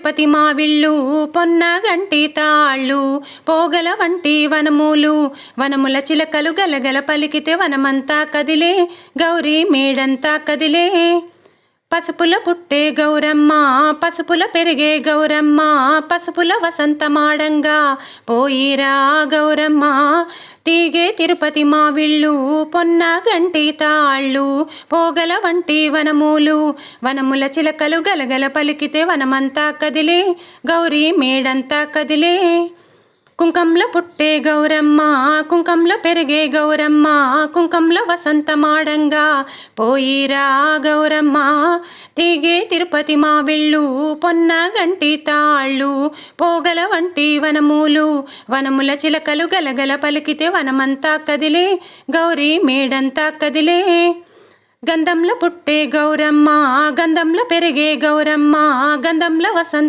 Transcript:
తిరుపతి మావిళ్ళు పొన్నగంటి తాళ్ళు పోగల వంటి వనములు వనముల చిలకలు గలగల పలికితే వనమంతా కదిలే గౌరీ మేడంతా కదిలే. పసుపుల పుట్టే గౌరమ్మ పసుపుల పెరిగే గౌరమ్మ పసుపుల వసంతమాడంగా పోయిరా గౌరమ్మ. తీగే తిరుపతి మావిళ్ళు పొన్న గంటి తాళ్ళు పోగల వంటి వనములు. వనముల చిలకలు గలగల పలికితే వనమంతా కదిలే గౌరీ మేడంతా కదిలే. కుంకంలో పుట్టే గౌరమ్మ కుంకంలో పెరిగే గౌరమ్మ కుంకంలో వసంతమాడంగా పోయిరా గౌరమ్మ. తీగే తిరుపతి మావిళ్ళు పొన్న గంటి తాళ్ళు పోగల వంటి వనములు వనముల చిలకలు గలగల పలికితే వనమంతా కదిలే గౌరీ మేడంతా కదిలే. గంధంలో పుట్టే గౌరమ్మ గంధంలో పెరిగే గౌరమ్మ గంధంలో వసంత